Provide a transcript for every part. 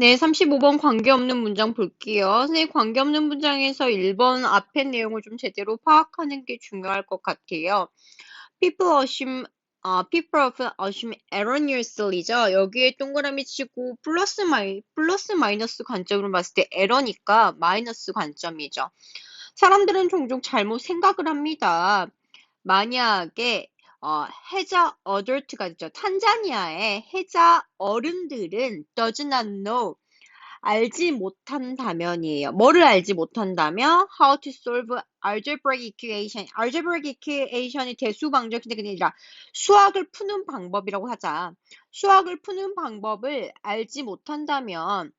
네, 35번 관계없는 문장 볼게요. 선생님, 관계없는 문장에서 1번 앞에 내용을 좀 제대로 파악하는 게 중요할 것 같아요. People assume, 어, people often assume erroneously죠. 여기에 동그라미 치고 플러스 마이, 플러스 마이너스 관점으로 봤을 때 에러니까 마이너스 관점이죠. 사람들은 종종 잘못 생각을 합니다. 만약에 어, 해자 어덜트가 있죠. 탄자니아의 해자 어른들은 does not know 알지 못한다면이에요. 뭐를 알지 못한다면 how to solve algebraic equation. algebraic equation이 대수방정인데 그게 아니라 수학을 푸는 방법이라고 하자. 수학을 푸는 방법을 알지 못한다면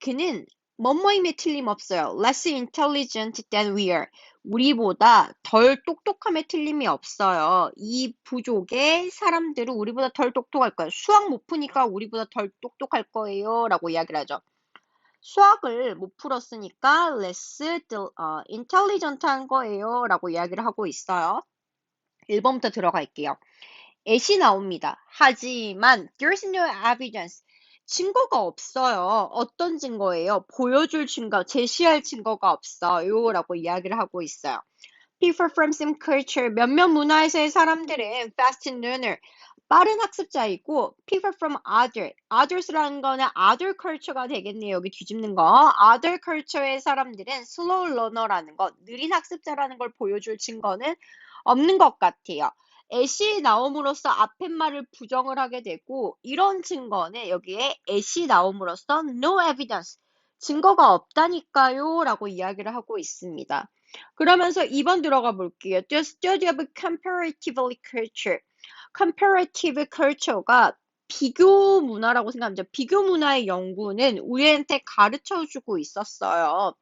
그는 뭐뭐임에 틀림없어요. less intelligent than we are. 우리보다 덜 똑똑함에 틀림이 없어요. 이 부족의 사람들은 우리보다 덜 똑똑할 거예요. 수학 못 푸니까 우리보다 덜 똑똑할 거예요. 라고 이야기를 하죠. 수학을 못 풀었으니까 less 어, intelligent한 거예요. 라고 이야기를 하고 있어요. 1번부터 들어갈게요. 애시 나옵니다. 하지만 there's no evidence. 증거가 없어요. 어떤 증거예요? 보여줄 증거, 제시할 증거가 없어요. 라고 이야기를 하고 있어요. People from some culture, 몇몇 문화에서의 사람들은 fast learner, 빠른 학습자이고 people from other, others라는 거는 other culture가 되겠네요. 여기 뒤집는 거. other culture의 사람들은 slow learner라는 거, 느린 학습자라는 걸 보여줄 증거는 없는 것 같아요. 애시 나옴으로써 앞에 말을 부정을 하게 되고 이런 증거는 여기에 애시 나옴으로써 no evidence 증거가 없다니까요 라고 이야기를 하고 있습니다. 그러면서 2번 들어가 볼게요. The study of comparatively culture. comparative culture가 비교 문화라고 생각합니다. 비교 문화의 연구는 우리한테 가르쳐 주고 있었어요.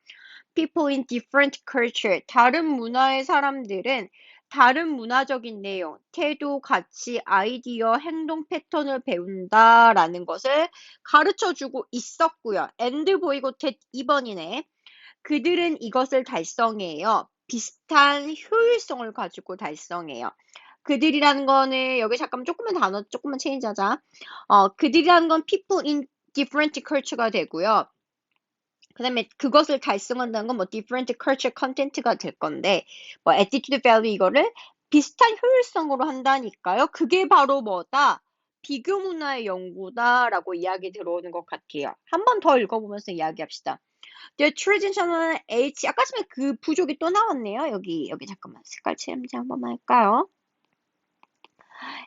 People in different culture. 다른 문화의 사람들은 다른 문화적인 내용, 태도, 가치, 아이디어, 행동 패턴을 배운다라는 것을 가르쳐 주고 있었고요. 엔드 보이고 텟 2번이네. 그들은 이것을 달성해요. 비슷한 효율성을 가지고 달성해요. 그들이라는 거는 여기 잠깐 조금만 단어 조금만 체인지하자. 어, 그들이라는 건 people in different culture가 되고요. 그 다음에 그것을 달성한다는 건 뭐 different culture content가 될 건데 뭐 attitude value 이거를 비슷한 효율성으로 한다니까요. 그게 바로 뭐다? 비교 문화의 연구다라고 이야기 들어오는 것 같아요. 한 번 더 읽어보면서 이야기합시다. The traditional H 아까 전에 그 부족이 또 나왔네요. 여기 여기 잠깐만 색깔 체험지 한 번만 할까요?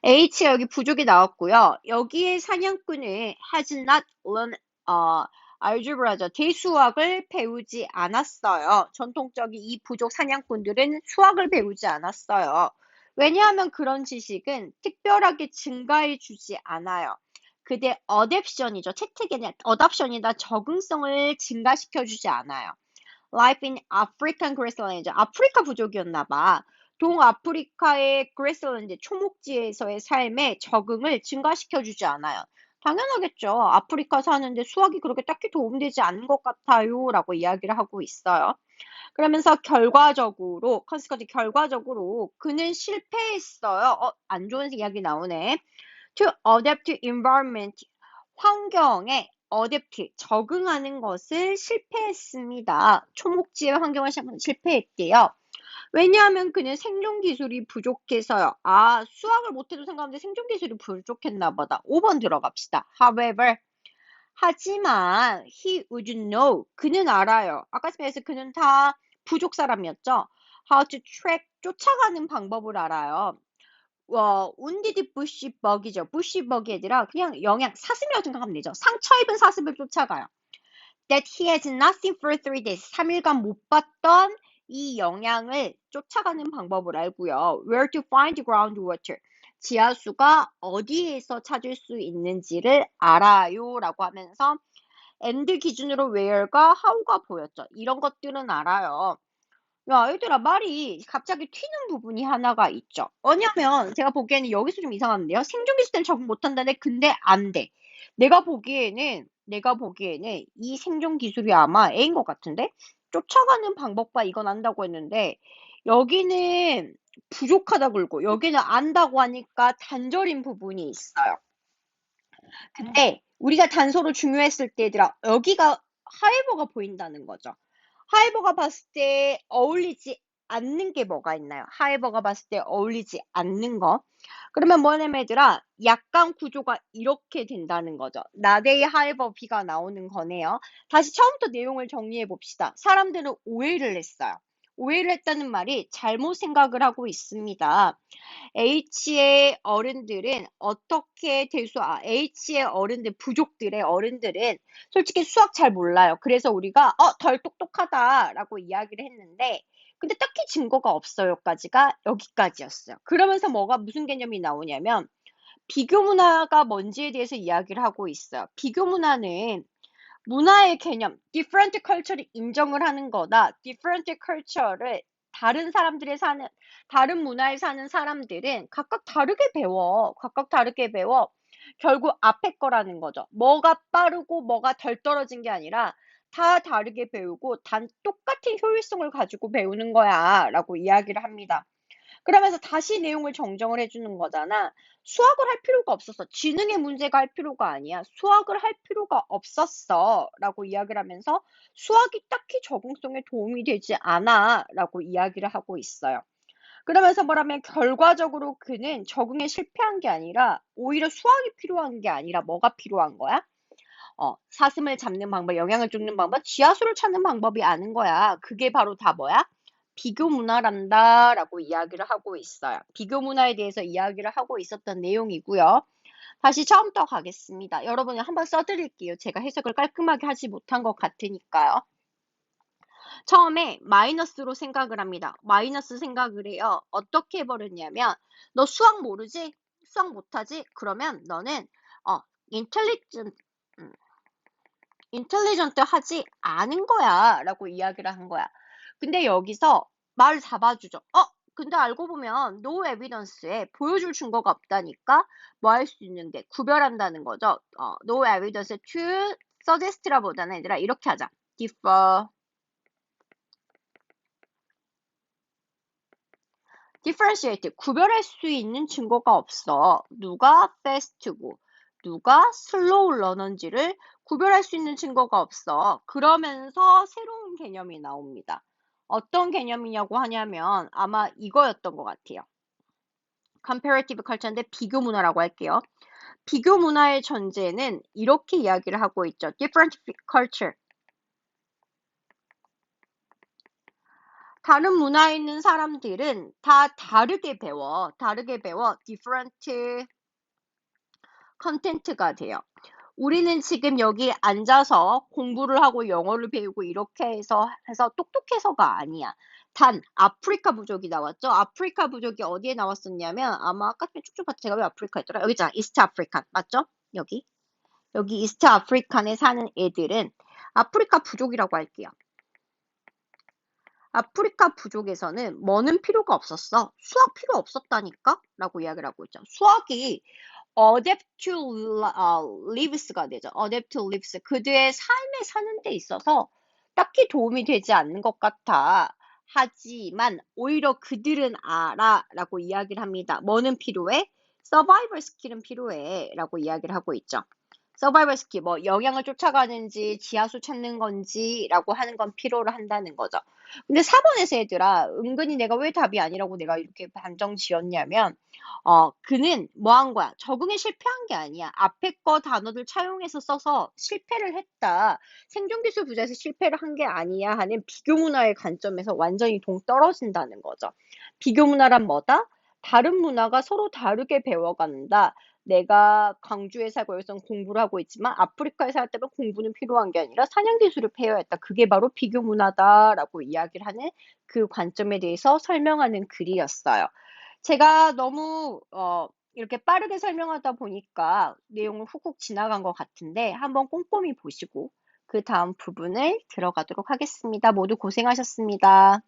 H 여기 부족이 나왔고요. 여기에 사냥꾼은 has not learned 어, 알geb라죠. 대수학을 배우지 않았어요. 전통적인 이 부족 사냥꾼들은 수학을 배우지 않았어요. 왜냐하면 그런 지식은 특별하게 증가해 주지 않아요. 그대 어댑션이죠. 채택이 아니라 어답션이다. 적응성을 증가시켜 주지 않아요. Life in African Grassland. 아프리카 부족이었나 봐. 동아프리카의 그레슬랜드 초목지에서의 삶에 적응을 증가시켜 주지 않아요. 당연하겠죠. 아프리카 사는데 수학이 그렇게 딱히 도움되지 않는 것 같아요. 라고 이야기를 하고 있어요. 그러면서 결과적으로, 컨스커지 결과적으로 그는 실패했어요. 어, 안 좋은 이야기 나오네. To adapt to environment. 환경에 어댑트, 적응하는 것을 실패했습니다. 초목지의 환경을 실패했대요. 왜냐하면 그는 생존 기술이 부족해서요. 아, 수학을 못해도 상관없는데 생존 기술이 부족했나 보다. 5번 들어갑시다. However, 하지만 he would know. 그는 알아요. 아까 스페이스 그는 다 부족 사람이었죠. How to track 쫓아가는 방법을 알아요. 어, 운디디 부시버기죠. 부시버기 애들아 그냥 영양 사슴이라고 생각하면 되죠. 상처 입은 사슴을 쫓아가요. That he has nothing for three days. 3일간 못 봤던 이 영양을 쫓아가는 방법을 알고요. Where to find groundwater. 지하수가 어디에서 찾을 수 있는지를 알아요. 라고 하면서 and 기준으로 where가 how가 보였죠. 이런 것들은 알아요. 야, 얘들아, 말이 갑자기 튀는 부분이 하나가 있죠. 왜냐면 제가 보기에는 여기서 좀 이상한데요. 생존기술 때는 적응 못한다네. 근데 안 돼. 내가 보기에는, 내가 보기에는 이 생존 기술이 아마 A인 것 같은데? 쫓아가는 방법과 이건 안다고 했는데 여기는 부족하다 굴고 여기는 안다고 하니까 단절인 부분이 있어요. 근데 우리가 단서로 중요했을 때 얘들아 여기가 하이버가 보인다는 거죠. 하이버가 봤을 때 어울리지 않는 게 뭐가 있나요? 하이버가 봤을 때 어울리지 않는 거. 그러면 뭐냐면 얘들아 약간 구조가 이렇게 된다는 거죠. 나데이 하이버 비가 나오는 거네요. 다시 처음부터 내용을 정리해 봅시다. 사람들은 오해를 했어요. 오해를 했다는 말이 잘못 생각을 하고 있습니다. H의 어른들은 어떻게 대수, 아, H의 어른들, 부족들의 어른들은 솔직히 수학 잘 몰라요. 그래서 우리가, 어, 덜 똑똑하다라고 이야기를 했는데, 근데 딱히 증거가 없어요까지가 여기까지였어요. 그러면서 뭐가 무슨 개념이 나오냐면, 비교 문화가 뭔지에 대해서 이야기를 하고 있어요. 비교 문화는 문화의 개념, different culture를 인정을 하는 거다. different culture를 다른 사람들의 사는, 다른 문화에 사는 사람들은 각각 다르게 배워. 각각 다르게 배워. 결국 앞에 거라는 거죠. 뭐가 빠르고 뭐가 덜 떨어진 게 아니라 다 다르게 배우고 단 똑같은 효율성을 가지고 배우는 거야. 라고 이야기를 합니다. 그러면서 다시 내용을 정정을 해주는 거잖아. 수학을 할 필요가 없었어. 지능의 문제가 할 필요가 아니야. 수학을 할 필요가 없었어. 라고 이야기를 하면서 수학이 딱히 적응성에 도움이 되지 않아. 라고 이야기를 하고 있어요. 그러면서 뭐라면 결과적으로 그는 적응에 실패한 게 아니라 오히려 수학이 필요한 게 아니라 뭐가 필요한 거야? 어, 사슴을 잡는 방법, 영향을 쫓는 방법, 지하수를 찾는 방법이 아는 거야. 그게 바로 다 뭐야? 비교 문화란다 라고 이야기를 하고 있어요. 비교 문화에 대해서 이야기를 하고 있었던 내용이고요. 다시 처음부터 가겠습니다. 여러분이 한번 써드릴게요. 제가 해석을 깔끔하게 하지 못한 것 같으니까요. 처음에 마이너스로 생각을 합니다. 마이너스 생각을 해요. 어떻게 해버렸냐면 너 수학 모르지? 수학 못하지? 그러면 너는 어 인텔리전 음, 인텔리전트 하지 않은 거야 라고 이야기를 한 거야. 근데 여기서 말 잡아주죠. 어? 근데 알고 보면 no evidence에 보여줄 증거가 없다니까 뭐 할 수 있는 게 구별한다는 거죠. 어, no evidence to suggest라 보다는 얘들아 이렇게 하자. differ differentiate 구별할 수 있는 증거가 없어. 누가 fast고 누가 슬로우 러너인지를 구별할 수 있는 증거가 없어. 그러면서 새로운 개념이 나옵니다. 어떤 개념이냐고 하냐면 아마 이거였던 것 같아요. comparative culture인데 비교 문화라고 할게요. 비교 문화의 전제는 이렇게 이야기를 하고 있죠. different culture. 다른 문화에 있는 사람들은 다 다르게 배워. 다르게 배워. different content가 돼요. 우리는 지금 여기 앉아서 공부를 하고 영어를 배우고 이렇게 해서 해서 똑똑해서가 아니야. 단 아프리카 부족이 나왔죠. 아프리카 부족이 어디에 나왔었냐면 아마 아까 쭉쭉 봤 제가 왜 아프리카 했더라? 여기 있잖아. 이스트 아프리칸 맞죠? 여기 여기 이스트 아프리칸에 사는 애들은 아프리카 부족이라고 할게요. 아프리카 부족에서는 뭐는 필요가 없었어. 수학 필요 없었다니까? 라고 이야기를 하고 있죠. 수학이 adapt to lives가 되죠. adapt to lives. 그들의 삶에 사는 데 있어서 딱히 도움이 되지 않는 것 같아. 하지만 오히려 그들은 알아 라고 이야기를 합니다. 뭐는 필요해? 서바이벌 스킬은 필요해 라고 이야기를 하고 있죠. 서바이벌 스킬, 뭐 영향을 쫓아가는지 지하수 찾는 건지라고 하는 건 필요로 한다는 거죠. 근데 4번에서 얘들아 은근히 내가 왜 답이 아니라고 내가 이렇게 반정 지었냐면 어 그는 뭐 한 거야? 적응에 실패한 게 아니야. 앞에 거 단어들 차용해서 써서 실패를 했다. 생존기술 부자에서 실패를 한 게 아니야 하는 비교 문화의 관점에서 완전히 동떨어진다는 거죠. 비교 문화란 뭐다? 다른 문화가 서로 다르게 배워간다 내가 광주에 살고 여기서 공부를 하고 있지만 아프리카에 살 때는 공부는 필요한 게 아니라 사냥 기술을 배워야 했다. 그게 바로 비교 문화다라고 이야기를 하는 그 관점에 대해서 설명하는 글이었어요. 제가 너무 어, 이렇게 빠르게 설명하다 보니까 내용을 훅훅 지나간 것 같은데 한번 꼼꼼히 보시고 그 다음 부분을 들어가도록 하겠습니다. 모두 고생하셨습니다.